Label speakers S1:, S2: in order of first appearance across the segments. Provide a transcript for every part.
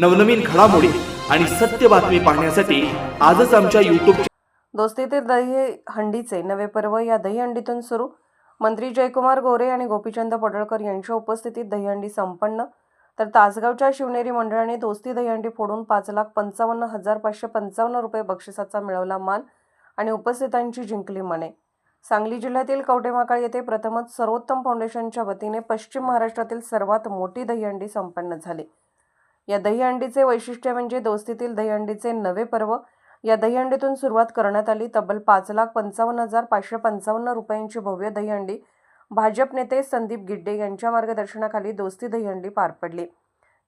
S1: नवनवीन घडामोडी आणि सत्य बातमी पाहण्यासाठी आजच आमच्या युट्यूब
S2: दोस्ती ते दही हंडीचे नवे पर्व या दहीहंडीतून सुरू. मंत्री जयकुमार गोरे आणि गोपीचंद पडळकर यांच्या उपस्थितीत दहीहंडी संपन्न. तर तासगावच्या शिवनेरी मंडळाने दोस्ती दहीहंडी फोडून पाच लाख पंचावन्न हजार पाचशे पंचावन्न रुपये बक्षिसाचा मिळवला मान आणि उपस्थितांची जिंकली मने. सांगली जिल्ह्यातील कवटेमाकाळ येथे प्रथमच सर्वोत्तम फाउंडेशनच्या वतीने पश्चिम महाराष्ट्रातील सर्वात मोठी दहीहंडी संपन्न झाली. या दहीहंडीचे वैशिष्ट्य म्हणजे दोस्तीतील दहीहंडीचे नवे पर्व. या दहीहंडीतून सुरुवात करण्यात आली. तब्बल पाच लाख पंचावन्न हजार पाचशे पंचावन्न रुपयांची भव्य दहीहंडी. भाजप नेते संदीप गिड्डे यांच्या मार्गदर्शनाखाली दोस्ती दहीहंडी पार पडली.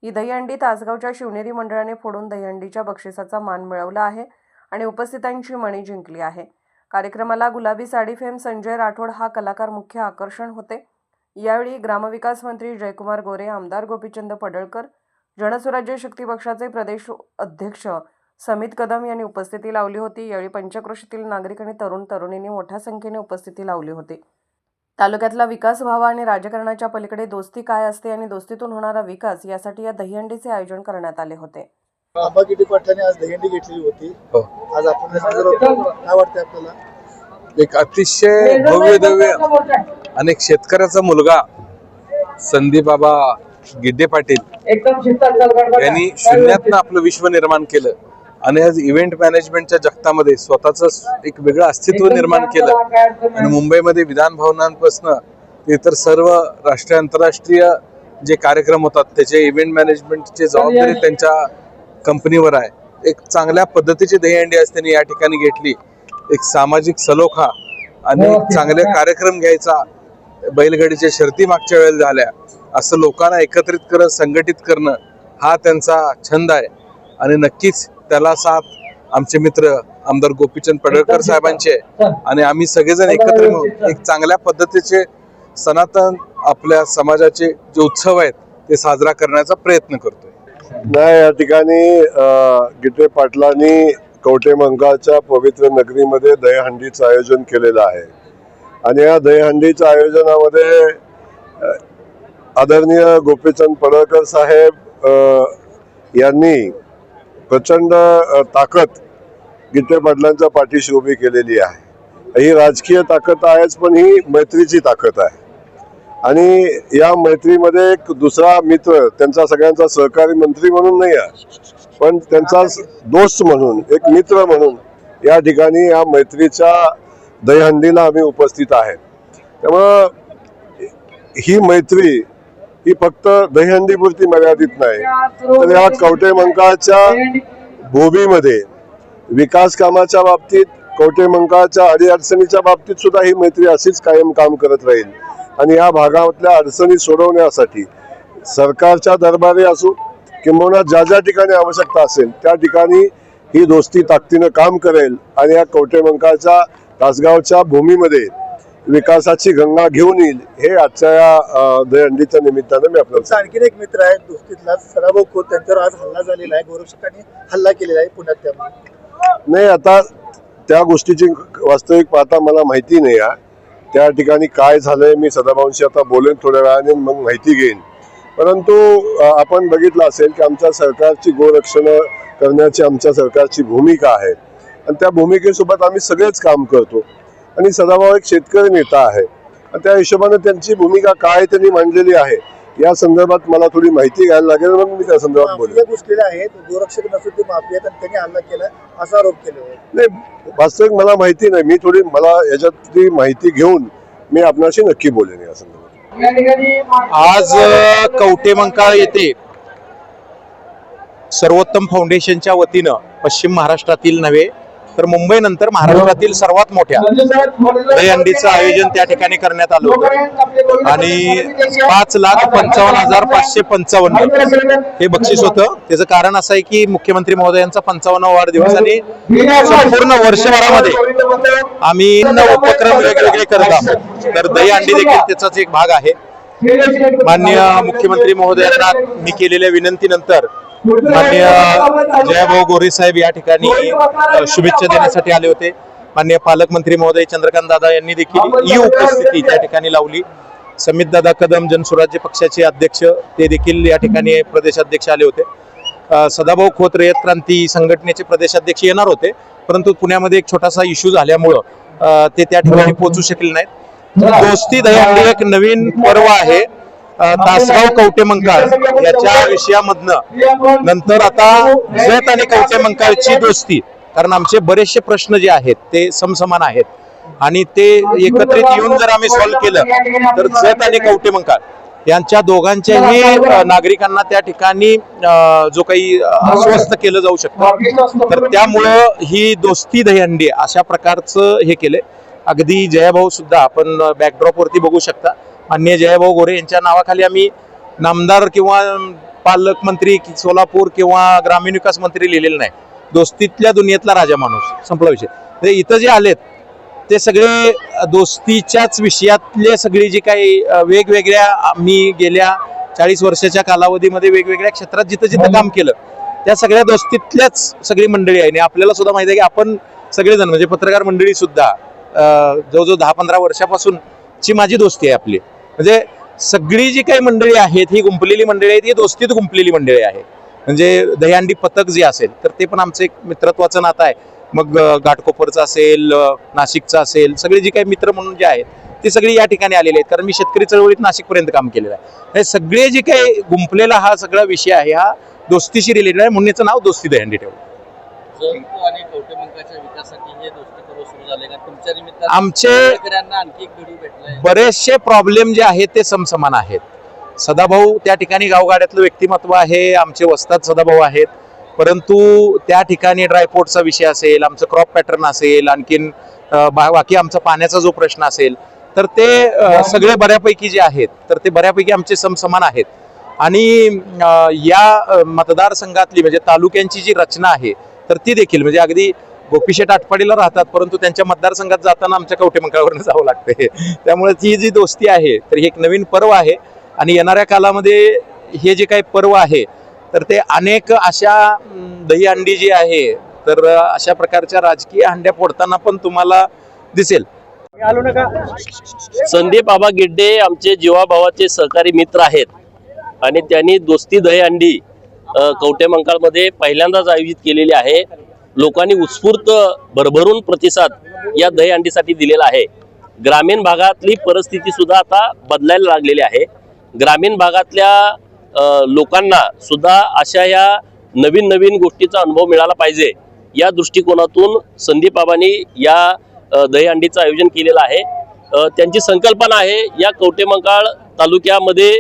S2: ही दहीहंडी तासगावच्या शिवनेरी मंडळाने फोडून दहीहंडीच्या बक्षिसाचा मान मिळवला आहे आणि उपस्थितांची मणी जिंकली आहे. कार्यक्रमाला गुलाबी साडी फेम संजय राठोड हा कलाकार मुख्य आकर्षण होते. यावेळी ग्रामविकास मंत्री जयकुमार गोरे आमदार गोपीचंद पडळकर जनसुराज्य शक्ती पक्षाचे प्रदेश अध्यक्ष समित कदम यांनी उपस्थिती लावली होती. यावेळी पंचक्रोशीतील नागरिक आणि तरुण तरुणींनी मोठ्या संख्येने उपस्थिती लावली होती. तालुक्यातला विकास व्हावा आणि राजकारणाच्या पलीकडे दोस्ती काय असते आणि दोस्तीतून होणारा विकास यासाठी या दहीहंडीचे आयोजन करण्यात आले होते.
S3: पाटलाने आज दहीहंडी घेतलेली होती.
S4: हो.
S3: आज आपण काय वाटतंय आपल्याला?
S4: एक अतिशय भव्य दव्य अनेक शेतकऱ्याचा मुलगा संदीप बाबा गिड्डे पाटील यांनी शून्यातनं आपलं विश्व निर्माण केलं. आणि आज इव्हेंट मॅनेजमेंटच्या जगतामध्ये स्वतःच एक वेगळं अस्तित्व निर्माण केलं. आणि मुंबईमध्ये विधान भवनांपासून ते इतर सर्व राष्ट्रीय आंतरराष्ट्रीय जे कार्यक्रम होतात त्याचे इव्हेंट मॅनेजमेंटची जबाबदारी त्यांच्या कंपनीवर आहे. एक चांगल्या पद्धतीची दहीहंडी आज त्यांनी या ठिकाणी घेतली. एक सामाजिक सलोखा आणि चांगले कार्यक्रम घ्यायचा. बैलगाडीच्या शर्ती मागच्या वेळेला झाल्या. असं लोकांना एकत्रित करणं संघटित करणं हा त्यांचा छंद आहे. आणि नक्कीच त्याला साथ आमचे मित्र आमदार गोपीचंद पडळकर साहेबांचे आहे. आणि आम्ही सगळेजण एकत्र मिळून एक चांगल्या पद्धतीचे सनातन आपल्या समाजाचे जे उत्सव आहेत ते साजरा करण्याचा प्रयत्न करतोय.
S5: नाही या ठिकाणी गिटे पाटलांनी कवटे मंकाळच्या पवित्र नगरीमध्ये दहीहंडीचं आयोजन केलेलं आहे. आणि या दहीहंडीच्या आयोजनामध्ये आदरणीय गोपीचंद पडळकर साहेब यांनी प्रचंड ताकद गीते पाटलांच्या पाठीशी उभी केलेली आहे. ही राजकीय ताकद आहेच पण ही मैत्रीची ताकद आहे. आणि या मैत्रीमध्ये एक दुसरा मित्र त्यांचा सगळ्यांचा सहकारी मंत्री म्हणून नाही आहे पण त्यांचा दोस्त म्हणून एक मित्र म्हणून या ठिकाणी या मैत्रीच्या दहीहंडीला आम्ही उपस्थित आहे. त्यामुळं ही मैत्री ही फक्त दहीहंडीपुरती मर्यादित नाही. तर या कवटे मंकाळच्या भोबीमध्ये विकास कामाच्या बाबतीत कवटे मंकाळच्या अडीअडचणीच्या बाबतीत सुद्धा ही मैत्री अशीच कायम काम करत राहील. आणि या भागातल्या अडचणी सोडवण्यासाठी सरकारच्या दरबारी असू किंबहुना ज्या ज्या ठिकाणी आवश्यकता असेल त्या ठिकाणी ही दोस्ती ताकदीनं काम करेल. आणि या कवटे मंकाळच्या तासगावच्या भूमीमध्ये विकासाची गंगा घेऊन येईल हे आजच्या या अं, दहीहंडीच्या निमित्तानं मी आपल्याला
S3: तुमचा आणखीन एक मित्र आहे दोस्तीतला सराभाऊ खोत त्यांच्यावर आज हल्ला झालेला आहे. गोरक्षकांनी हल्ला केलेला आहे पुण्यात त्यामुळे.
S5: नाही आता त्या गोष्टीची वास्तविक पाहता मला माहिती नाही आहे. त्या ठिकाणी काय झालंय मी सदाभाऊंशी आता बोलेन थोड्या वेळाने मग माहिती घेईन. परंतु आपण बघितलं असेल की आमच्या सरकारची गोरक्षण करण्याची आमच्या सरकारची भूमिका आहे. आणि त्या भूमिकेसोबत आम्ही सगळेच काम करतो. आणि सदाभाऊ एक शेतकरी नेता आहे. आणि त्या हिशोबाने त्यांची भूमिका काय त्यांनी मांडलेली आहे या संदर्भात मला थोडी माहिती घ्यायला लागेल मग मी त्या संदर्भात
S3: माफिया घुसलेले आहेत गोरक्षक नसून ते माफिया आहेत आणि त्यांनी हल्ला केला असा आरोप केला आहे.
S5: नाही वास्तविक मला माहिती नाही. मी थोडी मला याच्यातली माहिती घेऊन मी आपणाशी नक्की बोलेन या संदर्भात.
S6: आज अ, कवटेमंकाळ येथे सर्वोत्तम फाउंडेशनच्या वतीनं पश्चिम महाराष्ट्रातील नव्हे तर मुंबईनंतर महाराष्ट्रातील सर्वात मोठ्या दहीहंडीचं आयोजन त्या ठिकाणी करण्यात आलं होतं. आणि पाच लाख पंचावन्न हजार पाचशे पंचावन्न हे बक्षीस होतं. त्याचं कारण असं आहे की मुख्यमंत्री महोदयांचा पंचावन्न वाढदिवस आणि संपूर्ण वर्षभरामध्ये आम्ही नव उपक्रम वेगवेगळे करत आहोत. तर दहीहंडी देखील त्याचाच एक भाग आहे. माननीय मुख्यमंत्री महोदयांना मी केलेल्या विनंतीनंतर माननीय जयभाऊ गोरे साहेब या ठिकाणी शुभेच्छा देण्यासाठी आले होते. माननीय पालकमंत्री महोदय चंद्रकांत दादा यांनी देखील ही उपस्थिती त्या ठिकाणी लावली. समित दादा कदम जनसुराज्य पक्षाचे अध्यक्ष ते देखील या ठिकाणी प्रदेशाध्यक्ष आले होते. सदाभाऊ खोत रयत क्रांती संघटनेचे प्रदेशाध्यक्ष येणार होते. परंतु पुण्यामध्ये एक छोटासा इश्यू झाल्यामुळं ते त्या ठिकाणी पोहोचू शकले नाहीत. दोस्ती दहीहंडी एक नवीन पर्व आहे. तासगाव कवटे मंकाळ याच्या विषयामधनं. नंतर आता जत आणि कवटे मंकाळची दोस्ती. कारण आमचे बरेचसे प्रश्न जे आहेत ते समसमान आहेत. आणि ते एकत्रित येऊन जर आम्ही सॉल्व्ह केलं तर जत आणि कवटे मंकाळ यांच्या दोघांच्याही नागरिकांना त्या ठिकाणी जो काही अस्वस्थ केलं जाऊ शकतं. तर त्यामुळं ही दोस्ती दहीहंडी अशा प्रकारचं हे केलंय. अगदी जयाभाऊ सुद्धा आपण बॅकड्रॉप वरती बघू शकता. माननीय जयाभाऊ गोरे यांच्या नावाखाली आम्ही नामदार किंवा पालकमंत्री कि- सोलापूर किंवा ग्रामीण विकास मंत्री लिहिलेलं नाही. दोस्तीतल्या दुनियेतला राजा माणूस. संपला विषय. इथं जे आलेत ते सगळे दोस्तीच्याच विषयातले सगळी जी काही वेगवेगळ्या आम्ही गेल्या चाळीस वर्षाच्या कालावधीमध्ये वेगवेगळ्या क्षेत्रात जिथं जिथं काम केलं त्या सगळ्या दोस्तीतल्याच सगळी मंडळी आहे. आणि आपल्याला सुद्धा माहिती आहे की आपण सगळेजण म्हणजे पत्रकार मंडळी सुद्धा जवळजवळ दहा पंधरा वर्षापासून ची माझी दोस्ती आहे आपली. म्हणजे सगळी जी काही मंडळी आहेत ही गुंपलेली मंडळी आहेत ही दोस्तीत गुंपलेली मंडळी आहे. म्हणजे दहीहंडी पथक जे असेल तर ते पण आमचं एक मित्रत्वाचं नातं आहे. मग घाटकोपरचं असेल नाशिकचं असेल सगळे जी काही मित्र म्हणून जे आहेत ते सगळी या ठिकाणी आलेले आहेत. कारण मी शेतकरी चळवळीत नाशिकपर्यंत काम केलेलं आहे. हे सगळे जे काही गुंपलेला हा सगळा विषय आहे हा दोस्तीशी रिलेटेड आहे. म्हणून याचं नाव दोस्ती दहीहंडी ठेवलं.
S7: झाले? का तुमच्या निमित्तानं
S6: आमचे
S7: शेतकऱ्यांना आणखी एक भिडू भेटलाय.
S6: बरेचसे प्रॉब्लेम जे आहेत ते समसमान आहेत. सदाभाऊ त्या ठिकाणी गावगाड्यातलं व्यक्तिमत्व आहे आमचे वस्ताद सदाभाऊ आहेत. परंतु त्या ठिकाणी ड्रायपोर्टचा विषय असेल आमचं क्रॉप पॅटर्न असेल आणखीन बाकी आमचा पाण्याचा जो प्रश्न असेल तर ते सगळे बऱ्यापैकी जे आहेत तर ते बऱ्यापैकी आमचे समसमान आहेत. आणि या मतदारसंघातली म्हणजे तालुक्यांची जी रचना आहे तर ती देखील म्हणजे अगदी गोपीशेठ आटपाडीला राहतात परंतु त्यांच्या मतदारसंघात जाताना आमच्या कवटेमंकाळवरनं जावं लागते त्यामुळे ती जी दोस्ती आहे तर ही एक नवीन पर्व आहे. आणि येणाऱ्या कालामध्ये हे जे काही पर्व आहे तर ते अनेक अशा दहीहंडी जी आहे तर अशा प्रकारच्या राजकीय हंड्या फोडताना पण तुम्हाला दिसेल.
S7: संदीप बाबा गिड्डे आमचे जीवाभावाचे सहकारी मित्र आहेत. आणि त्यांनी दोस्ती दहीहंडी अ, कवटेमंकाळमध्ये पहिल्यांदाच आयोजित केलेली आहे. लोकांनी उत्स्फूर्त भरभरून प्रतिसाद या दहीहंडीसाठी दिलेला आहे. ग्रामीण भागातली परिस्थिती सुद्धा आता बदलायला लागलेली आहे. ग्रामीण भागातल्या लोकांना सुद्धा अशा या नवीन नवीन गोष्टीचा अनुभव मिळाला पाहिजे या दृष्टिकोनातून संदीप बाबांनी या अ, दहीहंडीचं आयोजन केलेलं आहे. त्यांची संकल्पना आहे या कवटेमंकाळ तालुक्यामध्ये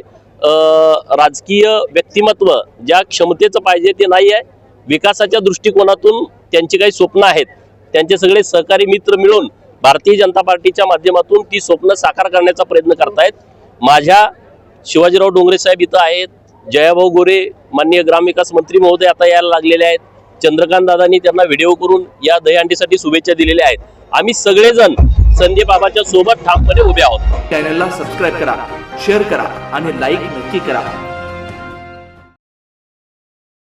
S7: राजकीय व्यक्तिमत्व ज्या क्षमतेचं पाहिजे ते नाही आहे विकासाच्या दृष्टिकोनातून त्यांची काही स्वप्न आहेत. त्यांचे सगळे सहकारी मित्र मिळून भारतीय जनता पार्टीच्या माध्यमातून ती स्वप्न साकार करण्याचा प्रयत्न करतायत. माझ्या शिवाजीराव डोंगरे साहेब इथं आहेत. जयाभाऊ गोरे माननीय ग्रामविकास मंत्री महोदय आता यायला लागलेले आहेत. चंद्रकांत दादांनी त्यांना व्हिडिओ करून या दहीहंडीसाठी शुभेच्छा दिलेल्या आहेत. आम्ही सगळेजण संदीप बाबाच्या सोबत ठामपणे उभे आहोत.
S1: चॅनलला सबस्क्राईब करा शेअर करा आणि लाईक नक्की करा.